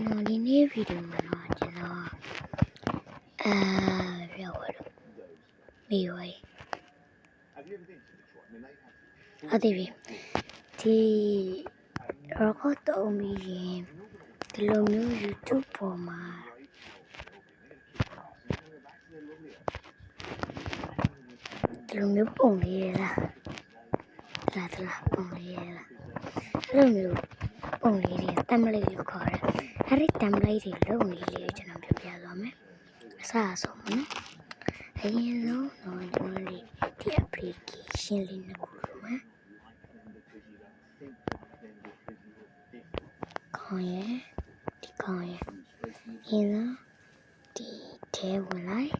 ကျွန်တော်ဒီနေ့ဗီဒီယိုမှာတော့ကျွန်တော်အာပြောရတော့မိဝေးအတိပြီဒီရောကတုံးပြီးရင်ဒီလိုမျိုး YouTube ပေါ်မှာဒီလိုမျိုးပုံလေးရလားလာတလားပုံလေးရလားအဲ့လိုမျိုးပုံလေးတွေတမ်ပလိတ်လို့ခေါ်တယ် အဲ့ဒီတမ်ပလိတ်တွေလုံနေလေးကျွန်တော်ပြပြသွားမယ်အစအဆုံးနော်အရင်ဆုံးတော့ကျွန်တော်ဒီဒီ application လေးနှစ်ခုလုံးမယ်ခေါင်းရယ်ဒီခေါင်းရယ်အရင်ဆုံးဒီထဲဝင်လိုက်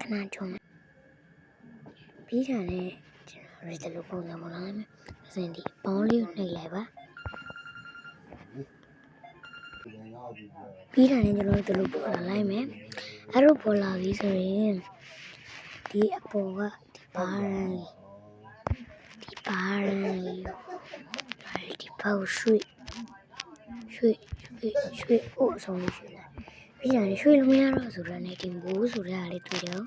ခဏကြုံမယ် ပြီးတာနဲ့ကျွန်တော်ဒီလိုပုံစံပေါ်လာမယ်အစင်ဒီအပေါင်းလေးကိုနှိပ်လိုက်ပါပြီးတာနဲ့ကျွန်တော်တို့ဒီလိုပေါ်လာလိုက်မယ်အဲ့လိုပေါ်လာပြီဆိုရင်ဒီအပေါ်ကဒီဘာရန်လေးဒီဘာရန်လေးကိုဒီပေါ့ရွှေ့ရွှေ့ရွှေ့ရွှေ့ဖို့အဆုံးလေးရွှေ့လိုက် ပြီးတာနဲ့ရွှေ့လို့မရတော့ဆိုတော့ねဒီမိုးဆိုတဲ့ဟာလေးတွေ့တော့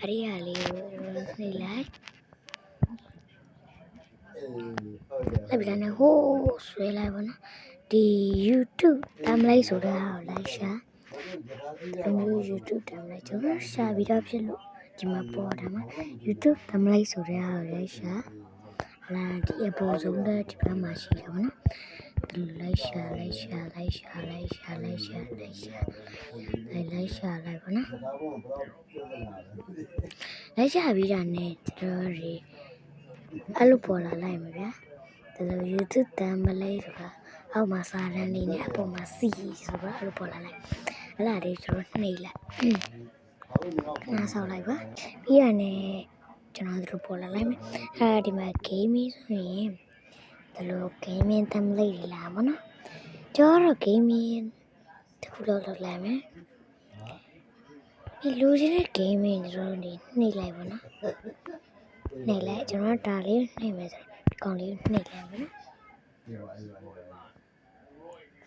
အဲ့ဒီဟာလေးကိုနှိပ်လိုက်လိုက်ပြီးတော့ねဟိုးဆွဲလိုက်ပါနော်ဒီ YouTube တမ်လိုက်ဆိုတဲ့ဟာကိုလိုက်ရှာဒီလိုမျိုး YouTube တမ်လိုက်ကျွန်တော်ရှာပြီးတော့ဖြစ်လို့ဒီမှာပေါ်တာမှာ YouTube တမ်လိုက်ဆိုတဲ့ဟာကိုလိုက်ရှာလာဒီအပေါ်ဆုံးတဲ့ဒီဘက်မှာရှိတယ်ဗောနော်ဒီ လိုလိုက်ရှာလိုက်ရှာလိုက်ရှာလိုက်ရှာလိုက်ရှာလိုက်ရှာလိုက်လိုက်ရှာလိုက်ပါနော်လိုက်ရှာပြီးတာနဲ့ကျွန်တော်တွေအဲ့လိုပေါ်လာလိုက်မှာဗျာဒီလို YouTube တမ်းမလေးဆိုတာအောက်မှာစာရန်လေးနဲ့အပေါ်မှာစီဆိုတာအဲ့လိုပေါ်လာလိုက်အဲ့ဒါလေးကျွန်တော်နှိပ်လိုက်ခဏဆောက်လိုက်ပါပြီးရနဲ့ကျွန်တော်တို့ပေါ်လာလိုက်မယ်အဲ့ဒါဒီမှာ gaming ဆိုရင် ဒီလို gaming template တွေလာပါတော့ကျွန်တော် gaming တခုလောက်လောက်လိုက်မယ်ဒီလူချင်းတဲ့ gaming ကျွန်တော်ဒီနှိပ်လိုက်ပါနော်နှိပ်လိုက်ကျွန်တော်ဒါလေးနှိပ်မယ်ဆိုဒီကောင်လေးနှိပ်လိုက်ပါနော်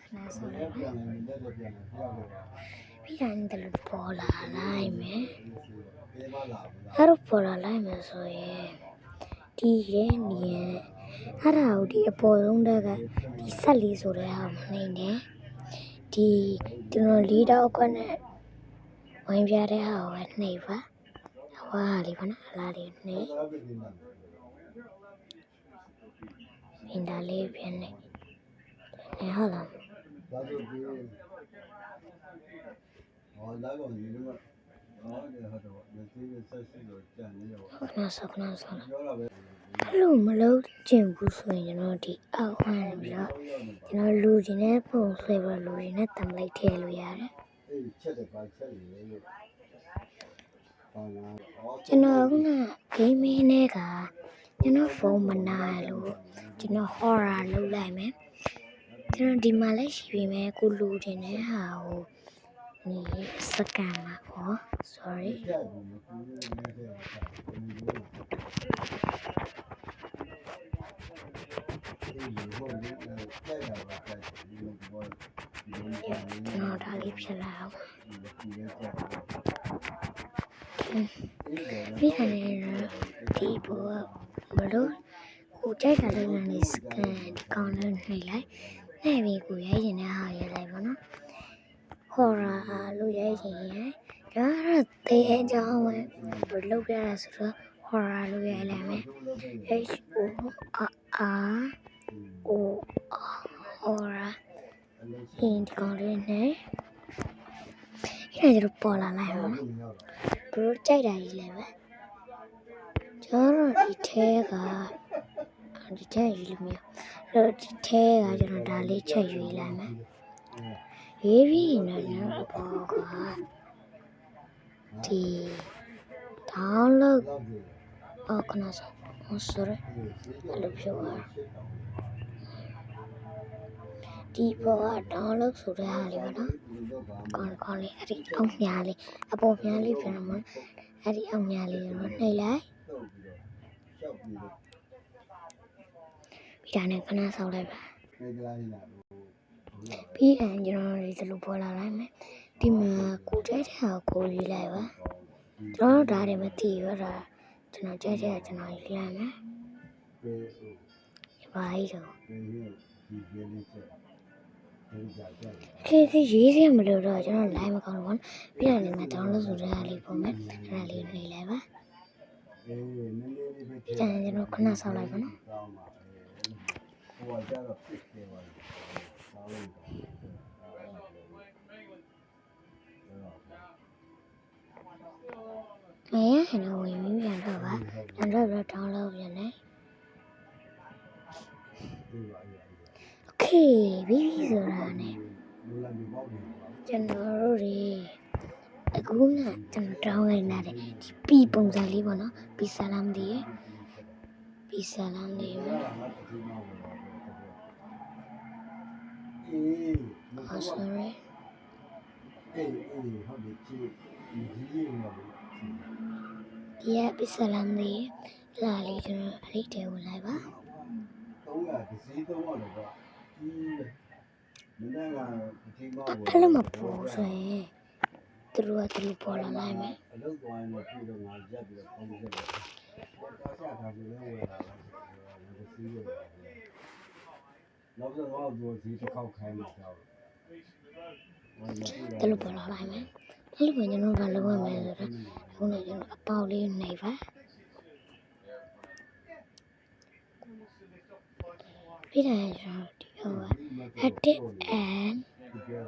ခဏဆောက်လိုက်ပါပြီးရင်ဒီလိုပေါ်လာလိုက်မယ်အဲ့လိုပေါ်လာလိုက်မယ်ဆိုရင်ဒီရဲနေရဲ အဲ့ဒါကိုဒီအပေါ်ဆုံးတက်ကဒီဆက်လေးဆိုတဲ့ဟာမနှိမ့်နဲ့ဒီကျွန်တော်လေးတော့ခွနဲ့ဝင်ပြတဲ့ဟာကိုပဲနှိပ်ပါအဝါလေးပါနော်အလားလေးနှိပ်အင်တာလေးပြနေနေဟုတ်လားဒါဆိုဒီဟောလာကောင်ဒီလိုဟောဒီဟာတော့မသိဘူးဆက်ရှိလို့ကြံနေရောခဏဆောက်ခဏဆောက်ပြောတာပဲ အဲ့လိုမလုပ်ကျင်ဘူးဆိုရင်ကျွန်တော်ဒီအောက်ဟန်ပြီးတော့ကျွန်တော်လူကျင်တဲ့ပုံဆွဲပြီးလူကျင်တဲ့တမ်ပလိတ်ထည့်လို့ရတယ်အေးချက်တယ်ပါချက်နေလို့ဟောလာဟောကျွန်တော်ကဂိမ်းမင်းနဲ့ကကျွန်တော်ဖုန်းမနာလို့ကျွန်တော် horror လုပ်လိုက်မယ်ကျွန်တော်ဒီမှာလည်းရှိပြီမယ်ကိုလူကျင်တဲ့ဟာကိုဒီစကန်မှာပေါ့ sorry က်ရပါတက်ဒီလိုဘောဒီလိုကြံနေကျွန်တော်ဒါလေးဖြစ်လာအောင်ဒီလိုချက်ပြီးခါနေဒီဘောဘလို့ကိုကြိုက်တာလေးနဲ့စကန်ဒီကောင်လေးနှိပ်လိုက်နှိပ်ပြီးကိုရိုက်ရင်လည်းဟာရိုက်လိုက်ပါနော် horror လို့ရိုက်ရင်ရဒါတော့တေးအကြောင်းပဲဘယ်လုပ်ရတာဆိုတော့ horror လို့ရိုက်လိုက်မယ် H O R R O horror ဟင်းဒီကောင်လေးနဲ့အဲ့ဒါကျတော့ပေါ်လာလိုက်ပါနော်ဘယ်လိုကြိုက်တာကြီးလဲပဲကျွန်တော်တို့ဒီထဲကဒီထဲယူလို့မရအဲ့တော့ဒီထဲကကျွန်တော်ဒါလေးချက်ယူလိုက်မယ်ရေးပြီးနော်ကျွန်တော်ဘောကဒီ download အော်ခဏစောဟော sorry အဲ့လိုပြောတာ ဒီဘောက download ဆိုတဲ့ဟာလေးပါနော်ကောင်းကောင်းလေးအဲ့ဒီအောက်မြားလေးအပေါ်မြားလေးပြန်မှာအဲ့ဒီအောင်ညာလေးကိုနှိပ်လိုက်တုတ်ပြီးတော့ရှောက်ပြီးတော့ပြီးတာနဲ့ခဏဆောက်လိုက်ပါခေကလာနေလာလို့ဘုရားပဲပြီးရင်ကျွန်တော်တို့ဒီလိုပေါ်လာလိုက်မယ်ဒီမှာကိုကြိုက်တဲ့ဟာကိုရေးလိုက်ပါကျွန်တော်တို့ဒါတွေမသိဘူးဒါကျွန်တော်ကြိုက်တဲ့ကျွန်တော်ရေးလိုက်မယ်ပဲဟိုဒီပါကြီးတော့ပဲရင်ဒီကျလေး ချက်ဒီကြာကြာခေခေရေးစရာမလိုတော့ကျွန်တော် live မကောင်းဘူးပြီးတာလည်းမ download ဆိုတဲ့အားလေးပုံမယ်အဲ့ဒါလေးနှိပ်လိုက်ပါအေးနည်းနည်းလေးပဲပြီးတာနဲ့ကျွန်တော်ခဏဆောက်လိုက်ပါနော်ကောင်းပါဟိုကကြတော့ဖြစ်တယ်ပါဆောင်းလိုက်တာမရဟန်တော့ဝင်ပြီးပြန်တော့ပါပြန်တော့တော့ download ပြန်တယ် ဒီပါအေး okay ပြီးပြီဆိုတာနဲ့လူလာလူပေါ့ဘူးကျွန်တော်တို့တွေအခုကကျွန်တော်တောင်းလိုက်တာတဲ့ဒီပီပုံစံလေးပေါ့နော်ပီဆာလမ်ဒီပီဆာလမ်ဒီအေး oh sorry အေးအေးဟုတ်တယ်ချီဒီကြီးရောဒီကပီဆာလမ်ဒီလာလေးကျွန်တော်အဲ့ဒီတဲဝင်လိုက်ပါ300ဒီစီး300လို့ပေါ့ကြီးမနေ့ကဒီချိန်မှာ အဲ့လိုမပူဆိုရင်သူတို့ကသူတို့ပေါ်လာလိုက်မယ်အလုပ်သွားရင်လည်းပြီးတော့ငါရက်ပြီးတော့ပုံစံတယ်တားစားတာဆိုလည်းဝယ်လာတယ်ဒီစီးရောနောက်တော့ငါတို့စီးတစ်ခေါက်ခိုင်းမှာတော့သူတို့ပေါ်လာလိုက်မယ်အဲ့လိုပဲကျွန်တော်ဘာလုပ်ရမလဲဆိုတော့အခုလည်းကျွန်တော်အပေါက်လေးနေပါပြီးတယ်ကျွန်တော် ဒီဟို edit and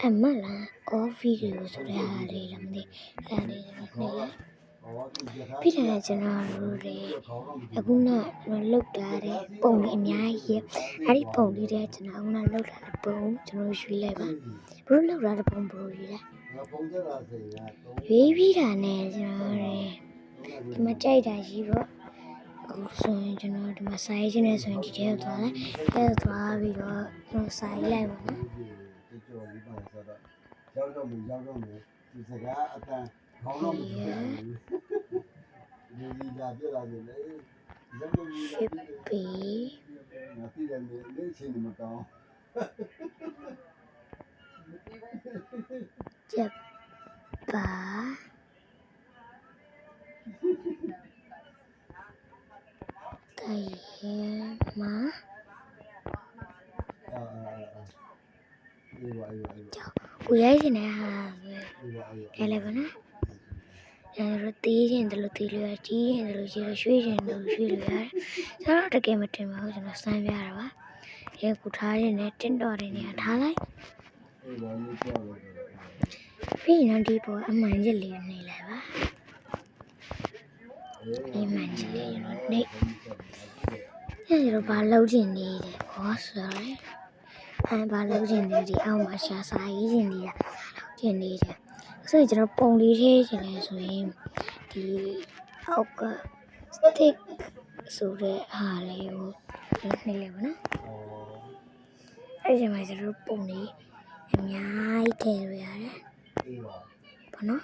အမလာ all video ဆိုတဲ့ဟာလေးလည်းမသိအဲ့ဒါလေးကျွန်တော်နှိပ်လိုက်ပြီးတယ်ကျွန်တော်တို့တွေအခုနကျွန်တော်လုတ်တာတဲ့ပုံလေးအများကြီးရဲ့အဲ့ဒီပုံလေးတဲ့ကျွန်တော်အခုနလုတ်တာတဲ့ပုံကျွန်တော်ရွှေ့လိုက်ပါဘလို့လုတ်တာတဲ့ပုံဘလို့ရွှေ့လိုက်ငါပုံစံလာစေရတော့ရွေးပြီးတာနဲ့ကျွန်တော်တွေဒီမှာကြိုက်တာရှိတော့အခု ဆိုရင်ကျွန်တော်ဒီမှာစာရေးခြင်းနဲ့ဆိုရင်ဒီထဲကိုသွားလိုက်အဲသွားပြီးတော့ကျွန်တော်စာရေးလိုက်ပါမယ်ဒီကြော်လေးပါဆိုတော့ရောက်တော့မယ်ရောက်တော့မယ်ဒီစကားအတန်ခေါင်းတော့မကြည့်ဘူးဒီဒီလာပြလာနေလေရောက်တော့ပြီဖြစ်ပြီးငါသိတယ်လေနေချင်းမကောင်းချက်ပါ တိုင်ရမအာအာအာအေးပါအေးပါအေးပါကိုရိုက်ရှင်တဲ့ဟာပဲအေးပါအေးပါလဲလိုက်ပါနော်ကျွန်တော်တို့တီးရင်တို့တီးလို့ရတီးရင်တို့ရွှေရွှေရင်တို့ရွှေလို့ရတယ်ကျွန်တော်တကယ်မတင်ပါဘူးကျွန်တော်စမ်းပြတာပါရဲကူထားရင်လည်းတင်းတော်တဲ့နေရာထားလိုက်အေးပါရေးကြောက်လို့ပြီးရင်တော့ဒီပေါ်အမှန်ကြီးလေးနေလိုက်ပါဒီမှန်ကြီးလေးရောနေ အဲ့ဒီတော့ဘာလုံးချင်နေတယ်ဟော sorry အဲဘာလုံးချင်နေဒီအောက်မှာရှာစာရေးချင်နေတာချင်နေတယ်ဆိုရင်ကျွန်တော်ပုံလေးသေးချင်တယ်ဆိုရင်ဒီအောက်က stick ဆိုတဲ့ဟာလေးကိုနှိပ်လိုက်ပါနော်အဲ့ဒီမှာကျွန်တော်ပုံလေးအများကြီးထည့်လို့ရတယ်အေးပါပေါ့နော်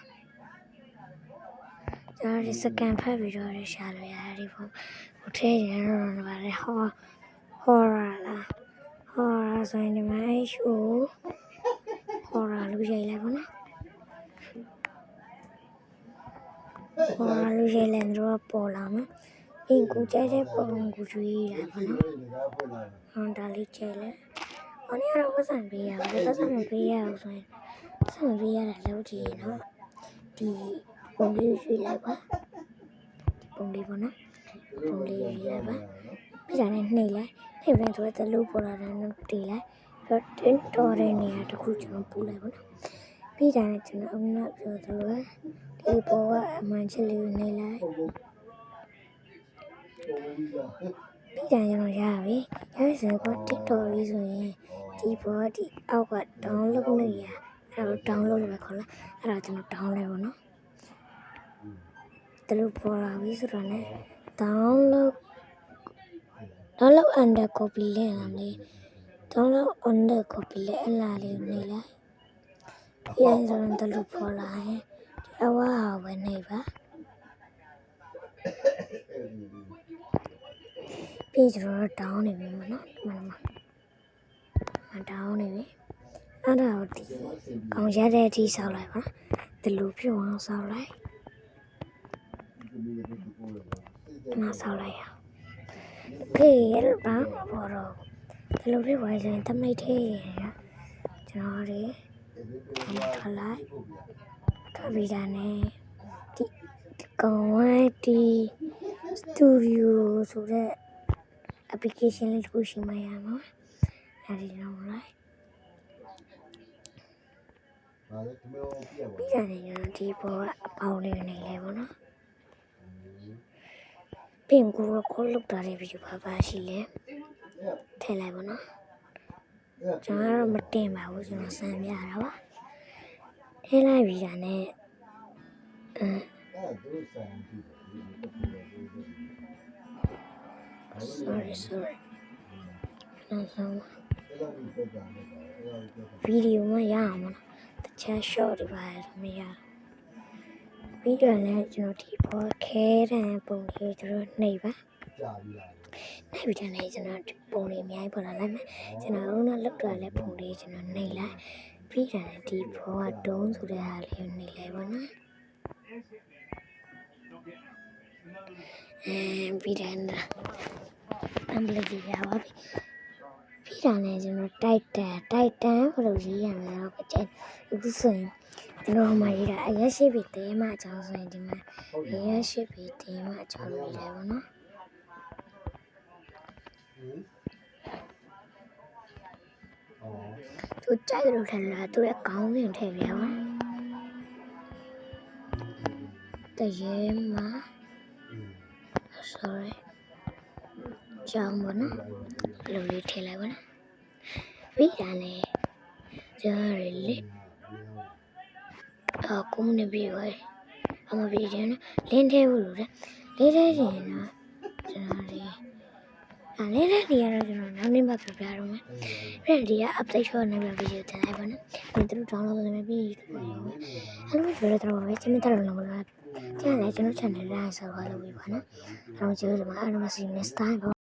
ကျွန်တော်ဒီစကန်ဖတ်ပြီးတော့ရရှာလို့ရတယ်ဒီပုံ ဟိုထဲရတော့ဗါလေဟောဟောရလားဟောရဆိုရင်ဒီမှာအဲ့ရှိုးဟောရလို့ရိုက်လိုက်ပေါ့နော်ဟောရလို့ရိုက်လိုက်တော့ပေါ်လာမယ်အင်းကိုကြိုက်တဲ့ပုံကိုကြွေးရပါနော်ဒီကားဖွင့်လာဟောဒါလေးကျဲလေဟောနေရတော့ပတ်စံပေးရပါတယ်ပတ်စံမပေးရဘူးဆိုရင်ပတ်စံပေးရတာလောက်ကြည့်ရင်တော့ဒီပုံလေးရွှေ့လိုက်ပါဒီပုံလေးပေါ့နော် ပုံလေးရွှေ့လိုက်ပါပြီးတာနဲ့နှိပ်လိုက်နှိပ်ပြန်ဆိုတော့တလူပေါ်လာတယ်နော်တီးလိုက်တော့တင်တော်တဲ့နေရာတစ်ခုကျွန်တော်ပူလိုက်ပေါ့နော်ပြီးတာနဲ့ကျွန်တော်အမနာပြောသလိုပဲဒီပေါ်ကအမှန်ချက်လေးကိုနှိပ်လိုက်ပုံပုံပုံပြီးတော့ပြီးတာကျွန်တော်ရပြီရပြီဆိုတော့ TikTok လေးဆိုရင်ဒီဘောဒီအောက်က download လုပ်ရအဲ့တော့ download လို့ပဲခေါ်လားအဲ့တော့ကျွန်တော် download ပေါ့နော်တလူပေါ်လာပြီဆိုတော့ ਨੇ download download under copy လေးလာလေ download under copy လေးအလားလေးနေလိုက်ပြီးရင်ဆိုတော့တလူပေါ်လာရင်အဝါဟာပဲနေပါအဲ့ဒီဒီပြီးကျွန်တော်တို့တောင်းနေပြီမနော်ဒီမှာမတောင်းနေပြီအဲ့ဒါကိုဒီကျွန်တော်အစီအစဉ်ကောင်ရတဲ့အထိဆောက်လိုက်ပါနော်ဒီလိုပြုတ်အောင်ဆောက်လိုက် ဒီလိုမျိုးဒီကိုလည်းဒီမှာဆောက်လိုက်ရအောင်ခေရပါမပေါ်တော့ဒီလိုပြဝိုင်းရင်တမိတ်သေးရကျွန်တော်တွေထွက်လိုက်ထွက်ပြီးတာနဲ့ဒီဒီကောင်ဝိုင်းဒီစတူဒီယိုဆိုတဲ့ application လေးတစ်ခုရှိမှရမှာအဲဒီတော့လိုက်ဟာလေဒီလိုပြရပါပြီးတာနဲ့ကျွန်တော်ဒီဘောကအပေါင်းလေးနေလဲပေါ့နော် ပြင်ကူကခေါ်လောက်တာလေးပြီးပါပါရှိလဲထည့်လိုက်ပါနော်ကျွန်တော်ကတော့မတင်ပါဘူးကျွန်တော်စမ်းပြတာပါထည့်လိုက်ပြီးတာနဲ့အင်းအဲ့ဒုဆိုင်ကြည့်တယ် sorry sorry နောက်ဆုံးအဲ့ဒါကိုပြတာလည်းအဲ့ဒါကိုပြတာဗီဒီယိုမှရအောင်မလားတခြား short တွေပါဆိုမရ ပြီးတော့လည်းကျွန်တော်ဒီဘောခဲတဲ့ပုံလေးတို့နှိပ်ပါကြာပြီလားနိုင်ပြီတဲ့နေကျွန်တော်ဒီပုံလေးအများကြီးပေါ်လာလိုက်မယ်ကျွန်တော်ဦးနောက်လောက်တာလဲပုံလေးကျွန်တော်နှိပ်လိုက်ပြီးတာနဲ့ဒီဘောကဒုံးဆိုတဲ့ဟာလေးကိုနှိပ်လိုက်ပါနော်အမ်ပြီးတယ်နော်အမ်ဘလကြီးရပါပြီပြီးတာနဲ့ကျွန်တော်တိုက်တန်တိုက်တန်ဘယ်လိုရေးရမလဲတော့ကျန်အခုဆိုရင် ကျွန်တော်မှရေးတာအရက်ရှိပြီတဲမှအကြောင်းဆိုရင်ဒီမှာဟုတ်အတယ်ရက်ရှိပြီတဲမှအကြောင်းရေးတယ်ပေါ့နော်အော်သူကြိုက်တယ်လို့ထင်လားသူရဲ့ကောင်းစဉ်ထည့်ပြပါတရေမှာ sorry ကြောင်းပါနော်ဘယ်လိုလေးထည့်လိုက်ပါနော်ပြီးတာနဲ့ကြားရလေ အကုမနေပြီးပါအမပြီးတယ်နော်လင်းထဲဘူးလို့လေလေးထဲရင်တော့ကျွန်တော်လေးအဲလေးထဲနေရတော့ကျွန်တော်နောက်နေ့မှပြပြတော့မယ်ပြန်ဒီက update ချောနေပြီဗီဒီယိုတင်လိုက်ပါနော်ဒီတို့ download လုပ်နေပြီအဲ့လိုပြောတော့ပဲကျွန်တော်တို့လည်းကျန်လေကျွန်တော် channel လေးဆိုတော့လုပ်ပြီးပါနော်အဲ့တော့ကျေးဇူးတင်ပါတယ်အဲ့တော့ see you next time